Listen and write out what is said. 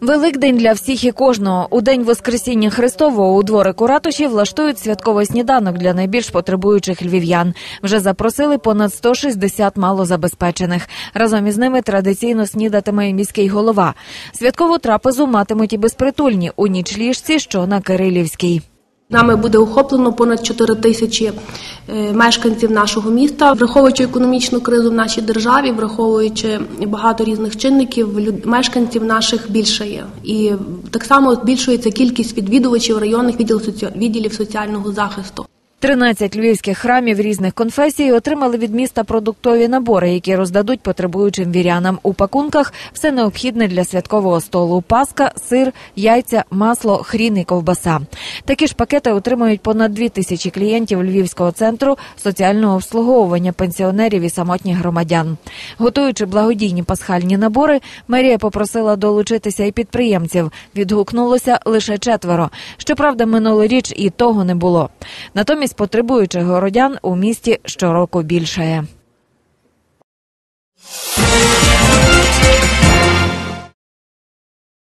Великдень для всіх і кожного. У день Воскресіння Христового у дворику ратуші влаштують святковий сніданок для найбільш потребуючих львів'ян. Вже запросили понад 160 малозабезпечених. Разом із ними традиційно снідатиме і міський голова. Святкову трапезу матимуть і безпритульні у нічліжці, що на Кирилівській. Нами буде охоплено понад 4 тисячі е, мешканців нашого міста, враховуючи економічну кризу в нашій державі, враховуючи багато різних чинників, мешканців наших більше є. І так само збільшується кількість відвідувачів районних відділів соціального захисту. 13 львівських храмів різних конфесій отримали від міста продуктові набори, які роздадуть потребуючим вірянам. У пакунках все необхідне для святкового столу: паска, сир, яйця, масло, хрін і ковбаса. Такі ж пакети отримують понад 2 тисячі клієнтів Львівського центру соціального обслуговування пенсіонерів і самотніх громадян. Готуючи благодійні пасхальні набори, мерія попросила долучитися і підприємців. Відгукнулося лише четверо. Щоправда, минулоріч і того не було. Натомість потребуючих городян у місті щороку більшає.